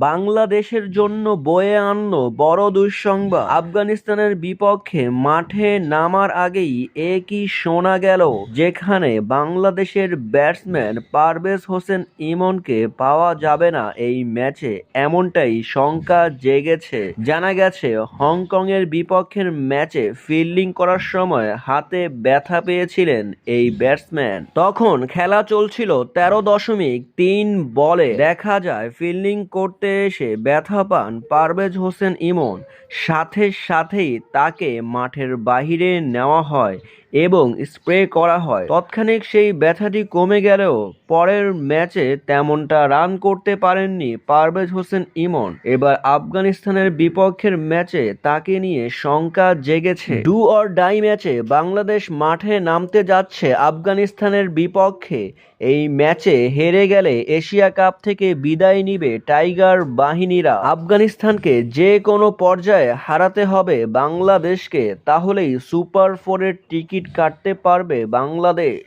বাংলাদেশের জন্য বয়ে আনলো বড় দুঃসংবাদ। আফগানিস্তানের বিপক্ষে মাঠে নামার আগেই একই শোনা গেল, যেখানে বাংলাদেশের ব্যাটসম্যান পারভেজ হোসেন ইমনকে পাওয়া যাবে না এই ম্যাচে। এমনটাই শঙ্কা জেগেছে। জানা গেছে, হংকংয়ের বিপক্ষের ম্যাচে ফিল্ডিং করার সময় হাতে ব্যথা পেয়েছিলেন এই ব্যাটসম্যান। তখন খেলা চলছিল তেরো দশমিক তিন বলে। দেখা যায়, ফিল্ডিং করতে এসে ব্যথা পান পারভেজ হোসেন ইমন। সাথে সাথেই তাকে মাঠের বাহিরে নেওয়া হয়। এবং স্প্রে করা হয়। তৎক্ষণিক সেই ব্যথাটি কমে গেলেও পরের ম্যাচে তেমনটা রান করতে পারেননি পারভেজ হোসেন ইমন। এবার আফগানিস্তানের বিপক্ষের ম্যাচে তাকে নিয়ে শঙ্কা জেগেছে। ডু অর ডাই ম্যাচে বাংলাদেশ মাঠে নামতে যাচ্ছে আফগানিস্তানের বিপক্ষে। এই ম্যাচে হেরে গেলে এশিয়া কাপ থেকে বিদায় নিবে টাইগার বাহিনীরা। আফগানিস্তানকে যে কোনো পর্যায়ে হারাতে হবে বাংলাদেশকে, তাহলেই সুপার ফোরের টিকিট কাটতে পারবে বাংলাদেশ।